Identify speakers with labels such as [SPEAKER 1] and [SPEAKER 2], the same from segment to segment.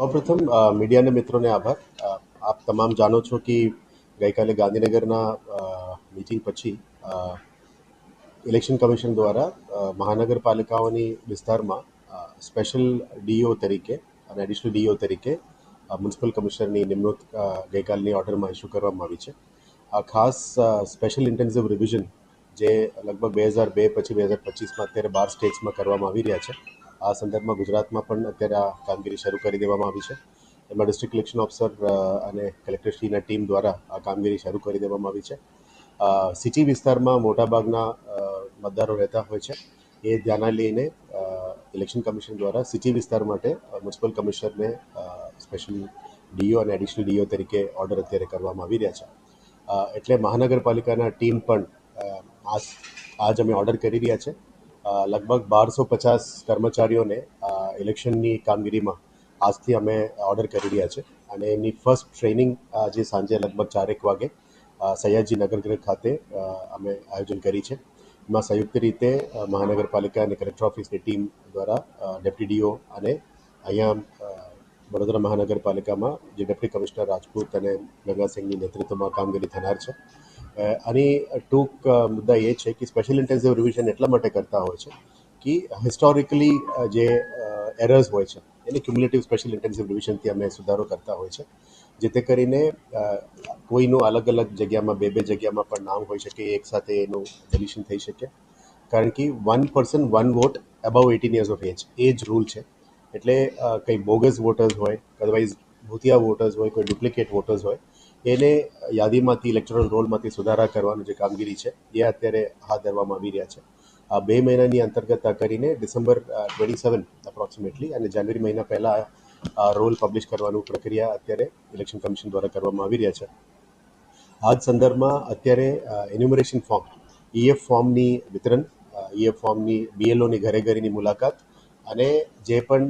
[SPEAKER 1] સૌપ્રથમ મીડિયાના મિત્રોને આભાર. આપ તમામ જાણો છો કે ગઈકાલે ગાંધીનગરના મિટિંગ પછી ઇલેક્શન કમિશન દ્વારા મહાનગરપાલિકાઓની વિસ્તારમાં સ્પેશિયલ ડીઓ તરીકે અને એડિશનલ ડીઓ તરીકે મ્યુનિસિપલ કમિશનરની નિમણૂક ગઈકાલની ઓર્ડરમાં ઇસ્યુ કરવામાં આવી છે. આ ખાસ સ્પેશિયલ ઇન્ટેન્સિવ રિવિઝન જે લગભગ બે હજાર બે પછી બે હજાર પચીસમાં અત્યારે બાર સ્ટેટ્સમાં કરવામાં આવી રહ્યા છે. આ સંદર્ભમાં ગુજરાતમાં પણ અત્યારે આ કામગીરી શરૂ કરી દેવામાં આવી છે. એમાં ડિસ્ટ્રિક્ટ ઇલેક્શન ઓફિસર અને કલેક્ટરશ્રીના ટીમ દ્વારા આ કામગીરી શરૂ કરી દેવામાં આવી છે. સિટી વિસ્તારમાં મોટાભાગના મતદારો રહેતા હોય છે. એ ધ્યાને લઈને ઇલેક્શન કમિશન દ્વારા સિટી વિસ્તાર માટે મ્યુનિસિપલ કમિશનરને સ્પેશિયલ ડીઓ અને એડિશનલ ડીઓ તરીકે ઓર્ડર અત્યારે કરવામાં આવી રહ્યા છે. એટલે મહાનગરપાલિકાના ટીમ પણ આજ આજ અમે ઓર્ડર કરી રહ્યા છે. લગભગ બારસો પચાસ કર્મચારીઓને ઇલેક્શનની કામગીરીમાં આજથી અમે ઓર્ડર કરી રહ્યા છે. અને એમની ફર્સ્ટ ટ્રેનિંગ આજે સાંજે લગભગ ચારેક વાગે સયાજી નગરગૃહ ખાતે અમે આયોજન કરી છે. એમાં સંયુક્ત રીતે મહાનગરપાલિકા અને કલેક્ટર ઓફિસની ટીમ દ્વારા ડેપ્ટી ડીઓ અને અહીંયા વડોદરા મહાનગરપાલિકામાં જે ડેપ્ટી કમિશનર રાજપૂત અને ગંગાસિંહની નેતૃત્વમાં કામગીરી થનાર છે. આની ટૂંક મુદ્દા એ છે કે સ્પેશિયલ ઇન્ટેન્સિવ રિવિઝન એટલા માટે કરતા હોય છે કે હિસ્ટોરિકલી જે એરર્સ હોય છે, એને ક્યુમ્યુલેટિવ સ્પેશિયલ ઇન્ટેન્સિવ રિવિઝનથી અમે સુધારો કરતા હોય છે. જેથી કરીને કોઈનું અલગ અલગ જગ્યામાં, બે બે જગ્યામાં પણ નામ હોઈ શકે, એક સાથે એનું ડિલિશન થઈ શકે. કારણ કે one person one vote above eighteen years of age એ જ રૂલ છે. એટલે કંઈ બોગસ વોટર્સ હોય અદરવાઇઝ ભૂતિયા વોટર્સ હોય, કોઈ ડુપ્લિકેટ વોટર્સ હોય એને યાદીમાંથી ઇલેક્ટોરલ રોલમાંથી સુધારા કરવાની જે કામગીરી છે, એ અત્યારે હાથ ધરવામાં આવી રહ્યા છે. આ બે મહિનાની અંતર્ગત કરીને ડિસેમ્બર ટ્વેન્ટી સેવન અપ્રોક્સિમેટલી અને જાન્યુઆરી મહિના પહેલાં રોલ પબ્લિશ કરવાનું પ્રક્રિયા અત્યારે ઇલેક્શન કમિશન દ્વારા કરવામાં આવી રહ્યા છે. આ જ સંદર્ભમાં અત્યારે એન્યુમરેશન ફોર્મ ઈએફ ફોર્મની વિતરણ ઈએફ ફોર્મની બીએલઓની ઘરે ઘરેની મુલાકાત અને જે પણ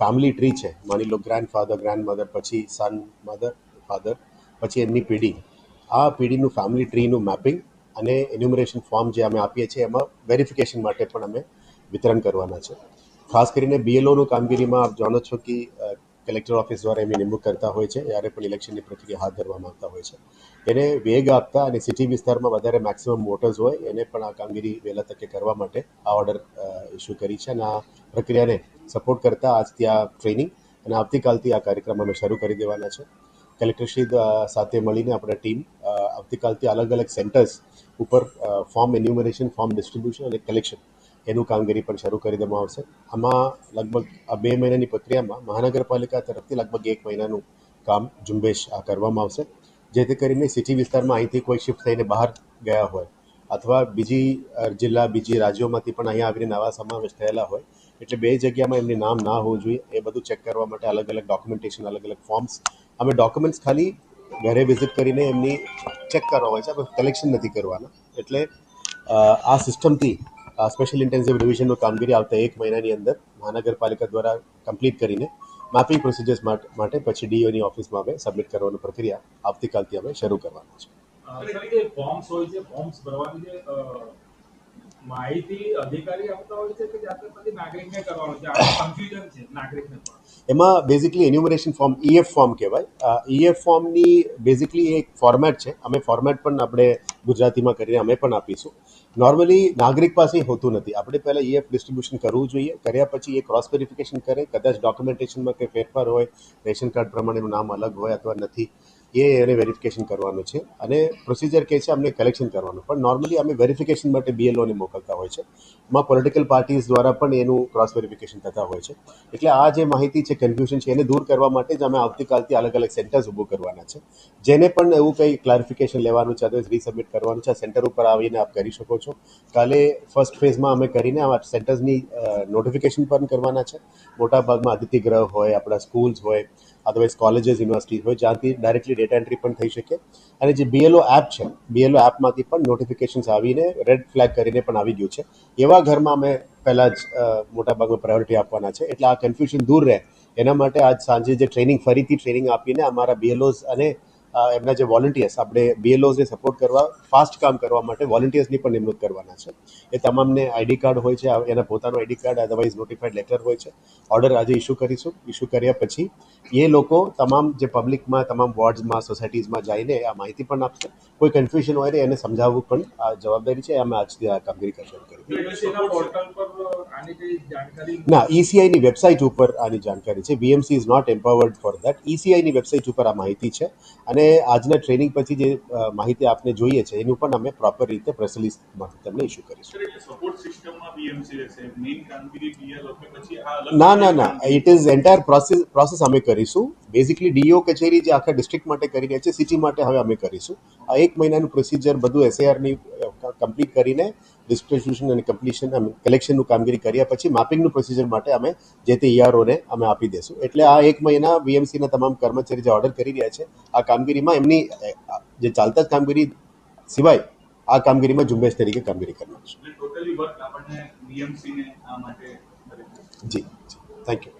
[SPEAKER 1] ફેમિલી ટ્રી છે, માની લો ગ્રાન્ડ ફાધર ગ્રાન્ડ મધર પછી સન મધર ફાધર પછી એમની પેઢી. આ પેઢીનું ફેમિલી ટ્રીનું મેપિંગ અને એન્યુમરેશન ફોર્મ જે અમે આપીએ છીએ, એમાં વેરિફિકેશન માટે પણ અમે વિતરણ કરવાના છે. ખાસ કરીને બીએલઓનું કામગીરીમાં આપ જાણો છો કે કલેક્ટર ઓફિસ દ્વારા એમની નિમણૂક કરતા હોય છે. જ્યારે પણ ઇલેક્શનની પ્રક્રિયા હાથ ધરવામાં આવતા હોય છે. એને વેગ આપતા અને સિટી વિસ્તારમાં વધારે મેક્સિમમ વોટર્સ હોય, એને પણ આ કામગીરી વહેલા તકે કરવા માટે આ ઓર્ડર ઇસ્યુ કરી છે અને આ પ્રક્રિયાને સપોર્ટ કરતા આજથી આ ટ્રેનિંગ અને આવતીકાલથી આ કાર્યક્રમ અમે શરૂ કરી દેવાના છે. કલેક્ટરશ્રી સાથે મળીને આપણે ટીમ આવતીકાલથી અલગ અલગ સેન્ટર્સ ઉપર ફોર્મ એન્યુમરેશન ફોર્મ ડિસ્ટ્રીબ્યુશન અને કલેક્શન એનું કામગીરી પણ શરૂ કરી દેવામાં આવશે. આમાં લગભગ, આ બે મહિનાની પ્રક્રિયામાં મહાનગરપાલિકા તરફથી લગભગ એક મહિનાનું કામ ઝુંબેશ કરવામાં આવશે. જેથી કરીને સિટી વિસ્તારમાં અહીંથી કોઈ શિફ્ટ થઈને બહાર ગયા હોય અથવા બીજી જિલ્લા, બીજી રાજ્યોમાંથી પણ અહીંયા આવીને નવા સમાવેશ થયેલા હોય એટલે બે જગ્યામાં એમની નામ ના હોવું જોઈએ. એ બધું ચેક કરવા માટે અલગ અલગ ડોક્યુમેન્ટેશન અલગ અલગ ફોર્મ્સ અમે ડોક્યુમેન્ટ્સ ખાલી ઘરે વિઝિટ કરીને એમની ચેક કરવા હોય છે. આપણે કલેક્શન નથી કરવાના. એટલે આ સિસ્ટમથી સ્પેશિયલ ઇન્ટેન્સિવ રિવિઝનનું કામગીરી આવતા એક મહિનાની અંદર મહાનગરપાલિકા દ્વારા કમ્પ્લીટ કરીને મેપિંગ પ્રોસિજર્સ માટે પછી ડીઓની ઓફિસમાં અમે સબમિટ કરવાની પ્રક્રિયા આવતીકાલથી અમે શરૂ કરવાના છે. એમાં basically enumeration form EF form કહેવાય. ઈએફ ફોર્મની બેઝિકલી એક ફોર્મેટ છે. અમે ફોર્મેટ પણ આપણે ગુજરાતીમાં કરીને અમે પણ આપીશું. નોર્મલી નાગરિક પાસે હોતું નથી. આપણે પહેલાં ઈએફ ડિસ્ટ્રીબ્યુશન કરવું જોઈએ. કર્યા પછી એ ક્રોસ વેરિફિકેશન કરે. કદાચ ડોક્યુમેન્ટેશનમાં કંઈ ફેરફાર હોય, રેશન કાર્ડ પ્રમાણેનું નામ અલગ હોય અથવા નથી. એ એને વેરિફિકેશન કરવાનું છે અને પ્રોસિજર કહે છે અમને કલેક્શન કરવાનું. પણ નોર્મલી અમે વેરિફિકેશન માટે બીએલઓને મોકલતા હોય છે. એમાં પોલિટિકલ પાર્ટીઝ દ્વારા પણ એનું ક્રોસ વેરિફિકેશન થતા હોય છે. એટલે આ જે માહિતી છે કન્ફ્યુઝન છે, એને દૂર કરવા માટે જ અમે આવતીકાલથી અલગ અલગ સેન્ટર્સ ઊભું કરવાના છે. જેને પણ એવું કંઈ ક્લારિફિકેશન લેવાનું છે અથવા રીસબમિટ કરવાનું છે, આ સેન્ટર ઉપર આવીને આપ કરી શકો છો. કાલે ફર્સ્ટ ફેઝમાં અમે કરીને આ સેન્ટર્સની નોટિફિકેશન પણ કરવાના છે. મોટાભાગમાં ગ્રહ હોય, આપણા સ્કૂલ્સ હોય અદરવાઇઝ કોલેજીસ યુનિવર્સિટી હોય, જ્યાંથી ડાયરેક્ટલી ડેટા એન્ટ્રી પણ થઈ શકે. અને જે બીએલઓ એપ છે બીએલઓ એપમાંથી પણ નોટિફિકેશન્સ આવીને રેડ ફ્લેગ કરીને પણ આવી ગયું છે. એવા ઘરમાં અમે પહેલાં જ મોટાભાગમાં પ્રાયોરિટી આપવાના છે. એટલે આ કન્ફ્યુઝન દૂર રહે. એના માટે આજ સાંજે જે ટ્રેનિંગ ફરીથી ટ્રેનિંગ આપીને અમારા બીએલઓઝ અને એમના જે વોલન્ટિયર્સ આપણે બીએલઓઝને સપોર્ટ કરવા ફાસ્ટ કામ કરવા માટે વોલન્ટિયર્સની પણ નિમણૂક કરવાના છે. એ તમામને આઈડી કાર્ડ હોય છે એના પોતાનું ID card otherwise notified letter હોય છે. ઓર્ડર આજે ઇસ્યુ કરીશું. ઇસ્યુ કર્યા પછી એ લોકો તમામ જે પબ્લિકમાં તમામ વોર્ડ્સમાં સોસાયટીઝમાં જઈને આ માહિતી પણ આપશે. કોઈ કન્ફ્યુઝન હોય એને સમજાવવું પણ આ જવાબદારી છે. અમે આજથી આ કામગીરી કરશું કરી. ના ઈસીઆઈની વેબસાઇટ ઉપર આની જાણકારી છે. VMC is not empowered for that ઈસીઆઈની website ઉપર આ માહિતી છે. અને આજના ટ્રેનિંગ પછી જે માહિતી આપને જોઈએ છે એનું પણ અમે પ્રોપર રીતે પ્રેસ રિલીઝ તમને ઇસ્યુ કરીશું. ના ના ના. It is entire process process અમે કરીશું. બેઝિકલી ડીઓ કચેરી જે આખા ડિસ્ટ્રિક્ટ માટે કરી રહ્યા છે સિટી માટે હવે અમે કરીશું. આ એક મહિનાનું પ્રોસિજર બધું એસએઆરની કમ્પ્લીટ કરીને ડિસ્ટ્રીબ્યુશન અને કમ્પ્લીશન કલેક્શનનું કામગીરી કર્યા પછી માપિંગનું પ્રોસિજર માટે અમે જે તે ઈઆરઓને અમે આપી દઈશું એટલે આ એક મહિના વીએમસીના તમામ કર્મચારી જે ઓર્ડર કરી રહ્યા છે આ કામગીરીમાં એમની જે ચાલતા જ કામગીરી સિવાય આ કામગીરીમાં ઝુંબેશ તરીકે કામગીરી કરનાર છે.
[SPEAKER 2] એટલે ટોટલી વર્ક આપણને બીએમસી ને આ માટે કરે છે
[SPEAKER 1] જી જી. Thank you